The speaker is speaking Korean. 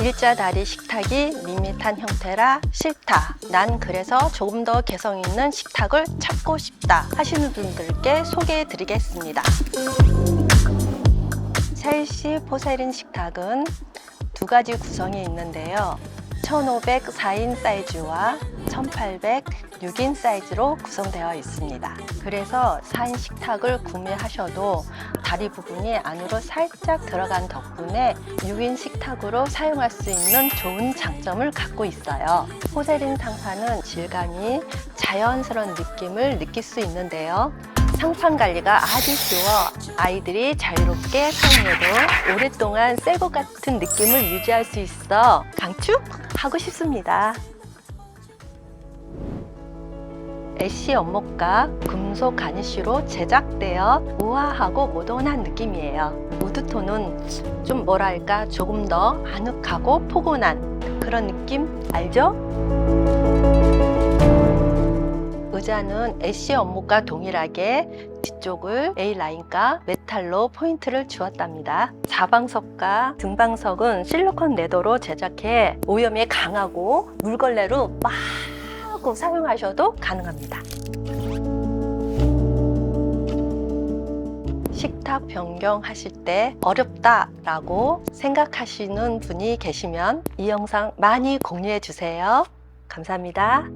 일자 다리 식탁이 밋밋한 형태라 싫다. 난 그래서 조금 더 개성 있는 식탁을 찾고 싶다 하시는 분들께 소개해 드리겠습니다. 첼시 포세린 식탁은 두 가지 구성이 있는데요. 1500 4인 사이즈와 1800 6인 사이즈로 구성되어 있습니다. 그래서 4인 식탁을 구매하셔도 다리 부분이 안으로 살짝 들어간 덕분에 6인 식탁으로 사용할 수 있는 좋은 장점을 갖고 있어요. 포세린 탕판은 질감이 자연스러운 느낌을 느낄 수 있는데요. 상판 관리가 아주 쉬워 아이들이 자유롭게 사용해도 오랫동안 새 것 같은 느낌을 유지할 수 있어 강추 하고 싶습니다. 애쉬 연목과 금속 가니쉬로 제작되어 우아하고 모던한 느낌이에요. 우드톤은 좀 뭐랄까 조금 더 아늑하고 포근한 그런 느낌 알죠? 의자는 애쉬 업무과 동일하게 뒤쪽을 A라인과 메탈로 포인트를 주었답니다. 좌방석과 등방석은 실리콘 레더로 제작해 오염에 강하고 물걸레로 마구 사용하셔도 가능합니다. 식탁 변경하실 때 어렵다라고 생각하시는 분이 계시면 이 영상 많이 공유해 주세요. 감사합니다.